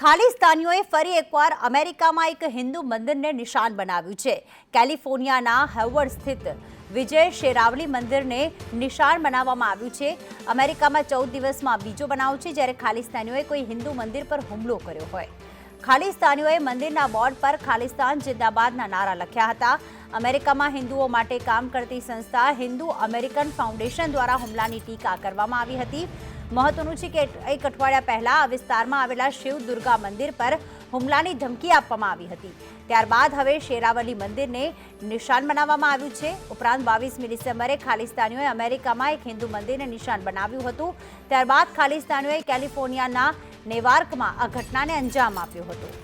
ખાલિસ્તાનીઓએ ફરી એકવાર અમેરિકામાં એક હિન્દુ મંદિરને નિશાન બનાવ્યું છે. કેલિફોર્નિયાના હેવર્ડ સ્થિત વિજય શેરાવલી મંદિરને નિશાન બનાવવામાં આવ્યું છે. અમેરિકામાં ચૌદ દિવસમાં બીજો બનાવ છે, જ્યારે ખાલિસ્તાનીઓએ કોઈ હિન્દુ મંદિર પર હુમલો કર્યો હોય. ખાલિસ્તાનીઓએ મંદિરના બોર્ડ પર ખાલિસ્તાન જિંદાબાદના નારા લખ્યા હતા. અમેરિકામાં હિન્દુઓ માટે કામ કરતી સંસ્થા હિન્દુ અમેરિકન ફાઉન્ડેશન દ્વારા હુમલાની ટીકા કરવામાં આવી હતી. મહત્વનું છે કે એક અઠવાડિયા પહેલા આ વિસ્તારમાં આવેલા શિવ દુર્ગા મંદિર પર હુમલાની ધમકી આપવામાં આવી હતી. ત્યારબાદ હવે શેરાવલી મંદિરને નિશાન બનાવવામાં આવ્યું છે. ઉપરાંત બાવીસમી ડિસેમ્બરે ખાલિસ્તાનીઓએ અમેરિકામાં એક હિન્દુ મંદિરને નિશાન બનાવ્યું હતું. ત્યારબાદ ખાલિસ્તાનીઓએ કેલિફોર્નિયાના નેવાર્કમાં આ ઘટનાને અંજામ આપ્યો હતો.